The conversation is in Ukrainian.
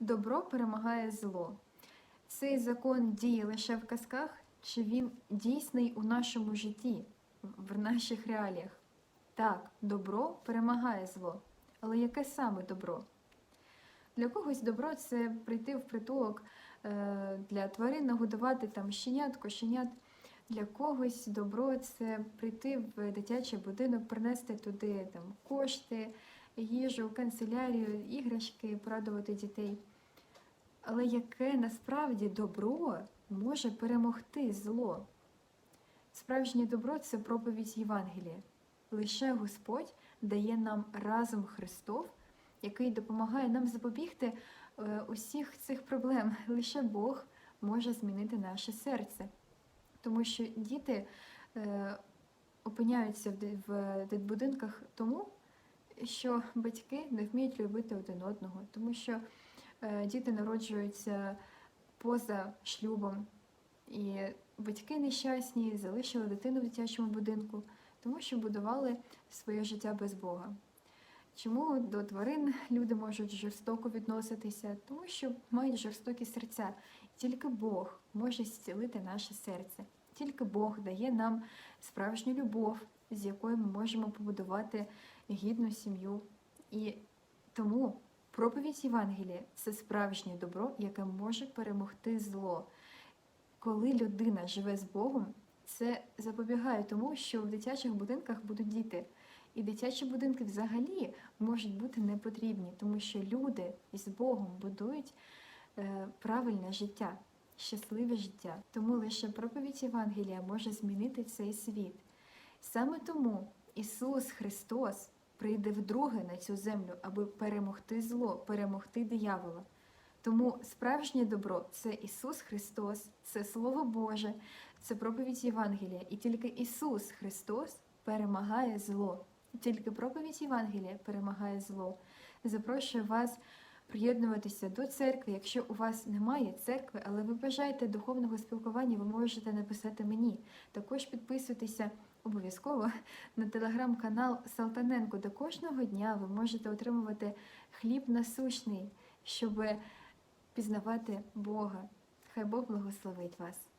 Добро перемагає зло. Цей закон діє лише в казках, чи він дійсний у нашому житті, в наших реаліях? Так, добро перемагає зло. Але яке саме добро? Для когось добро це прийти в притулок е, для тварин, нагодувати там щенят, кошенят. Для когось добро це прийти в дитячий будинок, принести туди там кошти, їжу, канцелярію, іграшки, порадувати дітей. Але яке насправді добро може перемогти зло? Справжнє добро це проповідь Євангелія. Лише Господь дає нам разом Христов, який допомагає нам запобігти е, усіх цих проблем. Лише Бог може змінити наше серце. Тому що діти е, опиняються в, ди- в дитбудинках тому, що батьки не вміють любити один одного, тому що е, діти народжуються поза шлюбом, і батьки нещасні залишили дитину в дитячому будинку, тому що будували своє життя без Бога. Чому до тварин люди можуть жорстоко відноситися? Тому що мають жорстокі серця. Тільки Бог може зцілити наше серце. Тільки Бог дає нам справжню любов, з якою ми можемо побудувати гідну сім'ю. І тому проповідь Євангелія це справжнє добро, яке може перемогти зло. Коли людина живе з Богом, це запобігає тому, що в дитячих будинках будуть діти. І дитячі будинки взагалі можуть бути не потрібні, тому що люди із Богом будують е, правильне життя, щасливе життя. Тому лише проповідь Євангелія може змінити цей світ. Саме тому Ісус Христос прийде вдруге на цю землю, аби перемогти зло, перемогти диявола. Тому справжнє добро це Ісус Христос, це Слово Боже, це проповідь Євангелія. І тільки Ісус Христос перемагає зло. Тільки проповідь Євангелія перемагає зло. Запрошую вас приєднуватися до церкви. Якщо у вас немає церкви, але ви бажаєте духовного спілкування, ви можете написати мені. Також підписуйтеся обов'язково на телеграм-канал Салтаненко, де кожного дня ви можете отримувати хліб насущний, щоб пізнавати Бога. Хай Бог благословить вас.